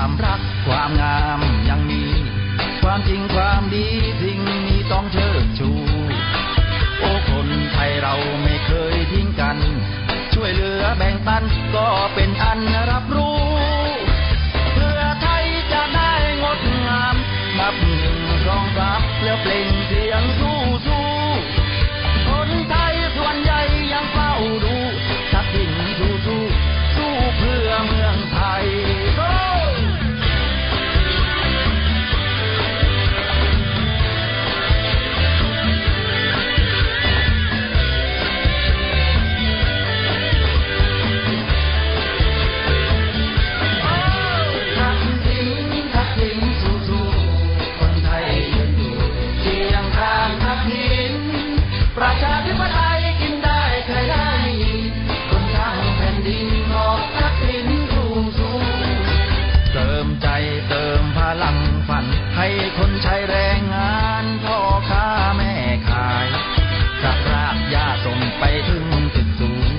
ความรักความงามยังมี ความจริงความดีสิ่งนี้ต้องเชิดชู โอ้คนไทยเราไม่เคยทิ้งกัน ช่วยเหลือแบ่งปันก็เป็นอันรับรู้เพื่อไทยจะได้งดงามมับหนึ่งรองรับแล้วเปล่งเสียงสู้ ให้คนใช้แรงงานพ่อค้าแม่ขายกับรากยาส่งไปถึงจุดสูง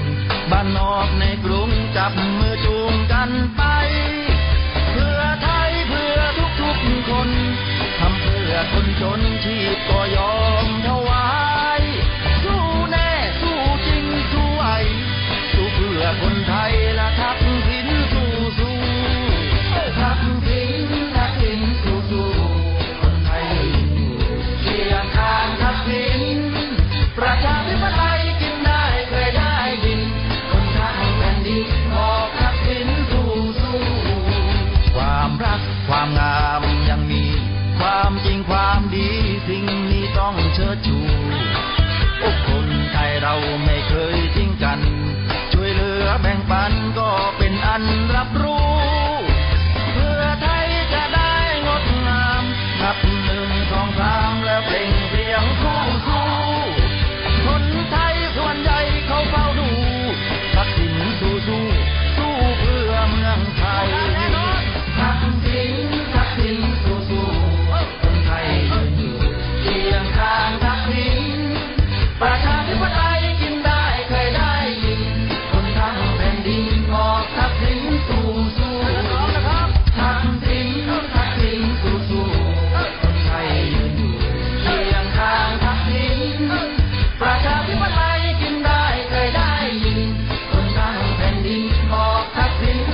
บ้านนอกในกรุงจับมือจูงกันไป เพื่อไทยเพื่อทุกๆคน ทำเพื่อคนจนชีพก็ยอม ก็เป็นอันรับรู้